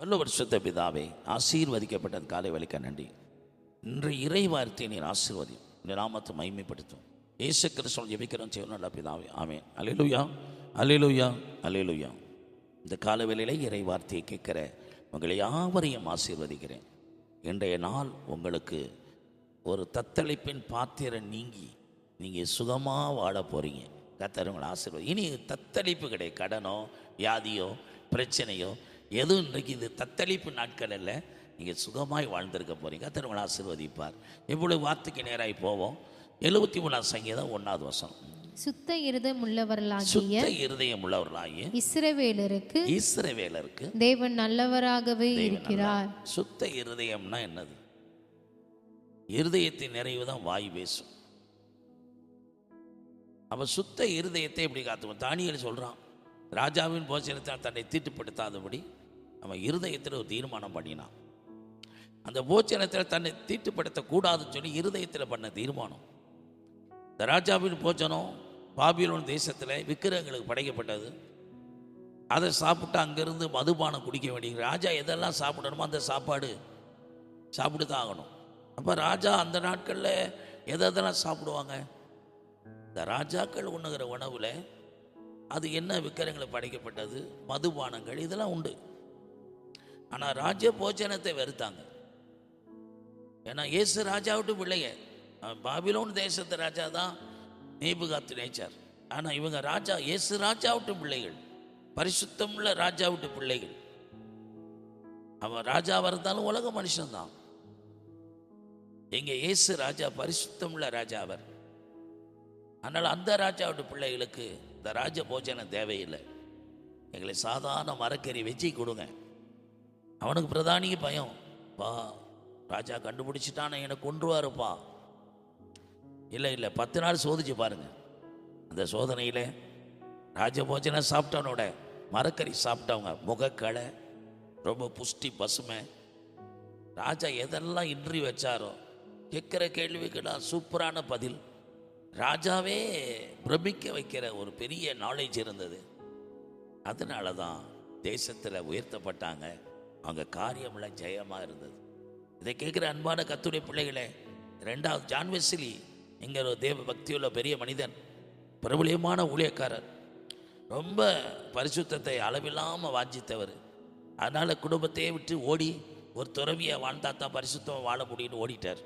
நல்ல வருஷத்த பிதாவே ஆசீர்வதிக்கப்பட்டது. காலை வலிக்க நன்றி. இன்று இறை வார்த்தையை நீர் ஆசீர்வதி நாமத்தை மைமைப்படுத்தும் ஏசு கிறிஸ்துவ ஜெபிக்கிறோம். செய்வோம் நல்ல பிதாவே ஆமென். அலிலுயா அலிலுயா அலிலுயா இந்த காலவேளையில இறை வார்த்தையை கேட்கிற உங்களை யாவரையும் ஆசீர்வதிக்கிறேன். இன்றைய நாள் உங்களுக்கு ஒரு தத்தளிப்பின் பாத்திரம் நீங்கி நீங்கள் சுகமாக வாழ போகிறீங்க கத்தர் உங்களை ஆசீர்வாதம் இனி தத்தளிப்பு கிடையாது. கடனோ வியாதியோ பிரச்சனையோ எதுவும் இன்றைக்கு இது தத்தளிப்பு நாட்கள் அல்ல? நீங்கள் சுகமாய் வாழ்ந்திருக்க போகிறீங்க உங்களை ஆசீர்வதிப்பார். இவ்வளவு வார்த்தைக்கு நேராகி போவோம். எழுபத்தி மூணாம் சங்கீதம் ஒன்றாவது வசனம். சுத்த இருதம் உள்ளவர்களாகிய சுத்த இருதயம் உள்ளவர்களாகிய இஸ்ரவேலருக்கு ஈஸ்வரவேலருக்கு தேவன் நல்லவராகவே இருக்கிறார். சுத்த இருதயம்னா என்னது? இருதயத்தின் நிறைவு தான் வாய் பேசும். அவன் சுத்த இருதயத்தை எப்படி காத்துவோம் தானியல் சொல்றான் ராஜாவின் போச்சனத்தால் தன்னை தீட்டுப்படுத்தாதபடி நம்ம இருதயத்தில் ஒரு தீர்மானம் பண்ணினான். அந்த போச்சனத்தில் தன்னை தீட்டுப்படுத்தக்கூடாதுன்னு சொல்லி இருதயத்தில் பண்ண தீர்மானம். இந்த ராஜாவின் போச்சனம் பாபிலோன் தேசத்தில் விக்கிரகங்களுக்கு படைக்கப்பட்டது. அதை சாப்பிட்டு அங்கேருந்து மதுபானம் குடிக்க வேண்டிய ராஜா எதெல்லாம் சாப்பிடணுமோ அந்த சாப்பாடு சாப்பிட்டு தான் ஆகணும். அப்போ ராஜா அந்த நாட்களில் எதெல்லாம் சாப்பிடுவாங்க? இந்த ராஜாக்கள் உண்ணுகிற உணவில் அது என்ன விக்கிரங்களை படைக்கப்பட்டது? மதுபானங்கள் இதெல்லாம் உண்டு. ஆனால் ராஜ போஜனத்தை வெறுத்தாங்க. ஏன்னா இயேசு ராஜாவிட்டு பிள்ளைங்க பாபிலோன் தேசத்து ராஜா தான் நீபுகாத்து நேச்சார் ஆனால் இவங்க ராஜா இயேசு ராஜா விட்டு பிள்ளைகள். பரிசுத்தமுள்ள ராஜாவிட்டு பிள்ளைகள். அவன் ராஜாவாக இருந்தாலும் உலக மனுஷன்தான் எங்க இயேசு ராஜா பரிசுத்தமுள்ள ராஜா அவர். அதனால் அந்த ராஜாவோட பிள்ளைகளுக்கு இந்த ராஜ போஜனம் தேவையில்லை. எங்களை சாதாரண மரக்கறி வச்சு கொடுங்க. அவனுக்கு பிரதானிக்கு பயம். பா ராஜா கண்டுபிடிச்சிட்டான என்னை கொன்றுவாருப்பா. இல்லை இல்லை பத்து நாள் சோதிச்சு பாருங்க. அந்த சோதனையில் ராஜபோஜனை சாப்பிட்டவனோட மரக்கறி சாப்பிட்டவங்க முகக்கலை ரொம்ப புஷ்டி பசுமை. ராஜா எதெல்லாம் இன்றி வச்சாரோ கேட்குற கேள்விக்கெல்லாம் சூப்பரான பதில். ராஜாவே பிரமிக்க வைக்கிற ஒரு பெரிய நாலேஜ் இருந்தது. அதனால தான் தேசத்தில் உயர்த்தப்பட்டாங்க. அவங்க காரியமெல்லாம் ஜெயமாக இருந்தது. இதை கேட்குற அன்பான கத்துடைய பிள்ளைகளே ரெண்டாவது ஜான் வெஸ்லி என்கிற ஒரு தேவ பக்தியுள்ள பெரிய மனிதன் பிரபலியமான ஊழியக்காரர். ரொம்ப பரிசுத்தத்தை அளவில்லாமல் வாஞ்சித்தவர். அதனால் குடும்பத்தையே விட்டு ஓடி ஒரு துறவியை வாழ்ந்தா தான் பரிசுத்தம் வாழ முடியும்னு ஓடிட்டார்.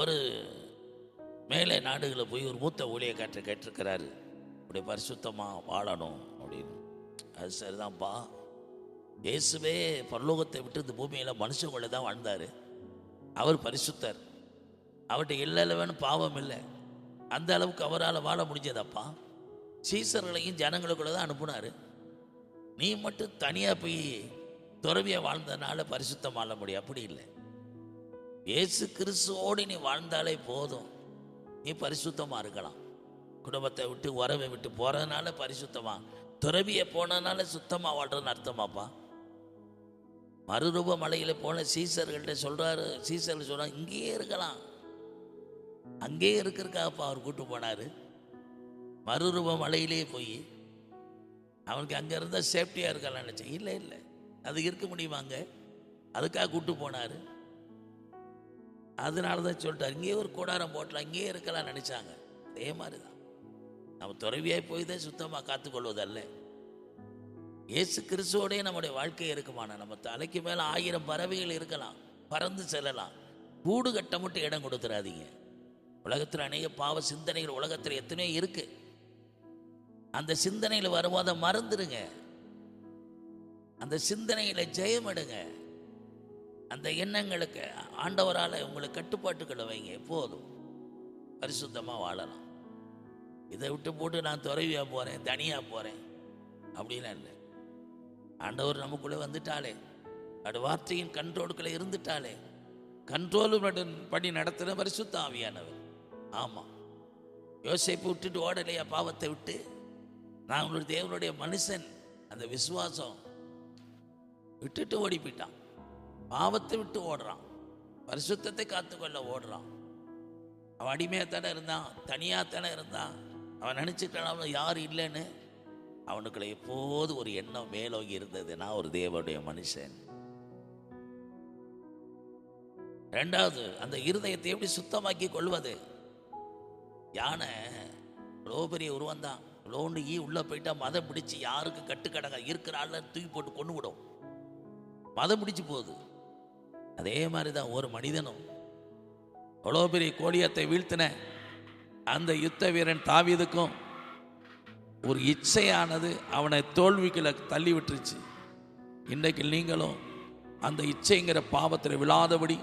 ஒரு மேலே நாடுகளில் போய் ஒரு மூத்த ஊழியக்காற்றை கேட்டிருக்கிறாரு இப்படி பரிசுத்தமாக வாழணும் அப்படின்னு. அது சரிதான்ப்பா இயேசுவே பரலோகத்தை விட்டு இந்த பூமியில் மனுஷங்களை தான் வாழ்ந்தார். அவர் பரிசுத்தர். அவர்கிட்ட இல்லைன்னு பாவம் இல்லை. அந்த அளவுக்கு அவரால் வாழ முடிஞ்சதப்பா. சீசர்களையும் ஜனங்களுக்குள்ள தான் அனுப்புனார். நீ மட்டும் தனியாக போய் துறவியாக வாழ்ந்ததுனால பரிசுத்தம் வாழ முடியும். அப்படி இல்லை. இயேசு கிறிஸ்துவோடு நீ வாழ்ந்தாலே போதும். நீ பரிசுத்தமாக இருக்கலாம். குடும்பத்தை விட்டு உறவை விட்டு போகிறதுனால பரிசுத்தமா. துறவியை போனதுனால சுத்தமாக வாழ்றதுன்னு அர்த்தமாப்பா. மறுரூப மலையில் போன சீசர்கள்ட்ட சொல்கிறாரு சீசர்கள் சொல்கிறாங்க இங்கேயே இருக்கலாம். அங்கேயே இருக்கிறக்காப்பா அவர் கூட்டு போனார். மறுரூப மலையிலே போய் அவனுக்கு அங்கே இருந்தால் சேஃப்டியாக இருக்கலாம் நினச்சேன். இல்லை இல்லை. அது இருக்க முடியுமாங்க அதுக்காக கூட்டு போனார். அதனால தான் சொல்லிட்டார். இங்கேயே ஒரு கூடாரம் போட்டலாம். இங்கேயே இருக்கலாம்னு நினச்சாங்க. அதே மாதிரி தான் நம்ம துறவியாக போய் தான் சுத்தமாக காத்துக்கொள்வதல்ல. இயேசு கிறிஸ்துவோடே நம்முடைய வாழ்க்கை இருக்குமான? நம்ம தலைக்கு மேலே ஆயிரம் பறவைகள் இருக்கலாம் பறந்து செல்லலாம். கூடு கட்ட மட்டும் இடம் கொடுத்துறாதீங்க. உலகத்தில் அநேக பாவ சிந்தனைகள் உலகத்தில் எத்தனையோ இருக்கு. அந்த சிந்தனையில் வரும்போது மறந்துடுங்க. அந்த சிந்தனையில் ஜெயம் எடுங்க அந்த எண்ணங்களுக்கு ஆண்டவரால் உங்களுக்கு கட்டுப்பாட்டுக்களை வைங்க எப்போதும் பரிசுத்தமாக வாழலாம். இதை விட்டு போட்டு நான் துறவியாக போகிறேன் தனியாக போகிறேன் அப்படிலாம் இல்லை. ஆண்டவர் நமக்குள்ளே வந்துட்டாலே. அது வார்த்தையின் கண்ட்ரோலுக்குள்ளே இருந்துட்டாலே. கண்ட்ரோல் படி நடத்துகிற பரிசுத்த ஆவியானவர். ஆமாம் யோசிப்பு விட்டுட்டு ஓடலையா? பாவத்தை விட்டு. நான் உங்களுடைய தேவனுடைய மனுஷன். அந்த விசுவாசம். விட்டுட்டு ஓடி போயிட்டான் பாவத்தை விட்டு ஓடுறான். பரிசுத்தத்தை காத்துக்கொள்ள ஓடுறான். அவன் அடிமையாக தானே இருந்தான். தனியாக தானே இருந்தான். அவன் நினச்சிட்டான் அவன் யார் இல்லைன்னு. அவனுக்குள்ள எப்போது ஒரு எண்ணம் மேலோங்கி இருந்தது? நான் ஒரு தேவனுடைய மனுஷன். ரெண்டாவது அந்த இருதயத்தை எப்படி சுத்தமாக்கி கொள்வது? யானை இவ்வளோ பெரிய உருவம் தான் இவ்வளோண்டு ஈ உள்ளே போயிட்டா மதம் பிடிச்சி யாருக்கு கட்டுக்கடங்க இருக்கிற ஆள்ல தூக்கி போட்டு கொண்டு விடும். மதம் பிடிச்சி போகுது. அதே மாதிரி தான் ஒரு மனிதனும். அவ்வளோ பெரிய கோழியத்தை வீழ்த்தின அந்த யுத்த வீரன் தாவீதுக்கும் ஒரு இச்சையானது அவனை தோல்விகளை தள்ளி விட்டுருச்சு. இன்றைக்கு நீங்களும் அந்த இச்சைங்கிற பாவத்தில் விழாதபடி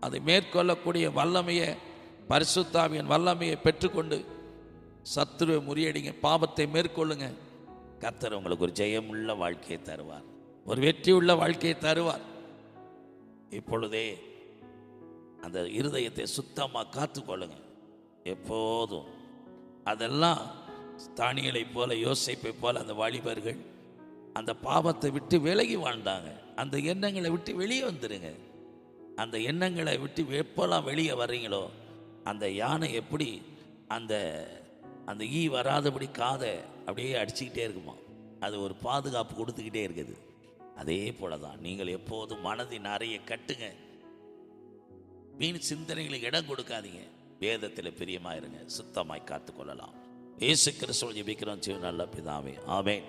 அதை மேற்கொள்ளக்கூடிய வல்லமையை பரிசுத்தாவியின் வல்லமையை பெற்றுக்கொண்டு சத்துருவை முறியடிங்க பாவத்தை மேற்கொள்ளுங்க. கர்த்தர் உங்களுக்கு ஒரு ஜெயமுள்ள வாழ்க்கையை தருவார். ஒரு வெற்றி உள்ள வாழ்க்கையை தருவார். இப்பொழுதே அந்த இருதயத்தை சுத்தமாக காத்துக்கொள்ளுங்க. எப்போதும். அதெல்லாம் தானியலை போல யோசிப்பை போல அந்த வாலிபர்கள் அந்த பாவத்தை விட்டு விலகி வாழ்ந்தாங்க. அந்த எண்ணங்களை விட்டு வெளியே வந்துடுங்க அந்த எண்ணங்களை விட்டு எப்போல்லாம் வெளியே வர்றீங்களோ அந்த யானை எப்படி அந்த அந்த ஈ வராதபடி காதை அப்படியே அடிச்சுக்கிட்டே இருக்குமா? அது ஒரு பாதுகாப்பு கொடுத்துக்கிட்டே இருக்குது. அதே போல தான் நீங்கள் எப்போதும் மனதின் அறையை கட்டுங்க. வீண் சிந்தனைகளுக்கு இடம் கொடுக்காதீங்க. வேதத்தில் பிரியமாக இருங்க சுத்தமாய் காத்துக்கொள்ளலாம். இயேசு கிறிஸ்துவ ஜெபிக்கிறோம். ஜீவன் நல்ல பிதாவே. ஆமேன்.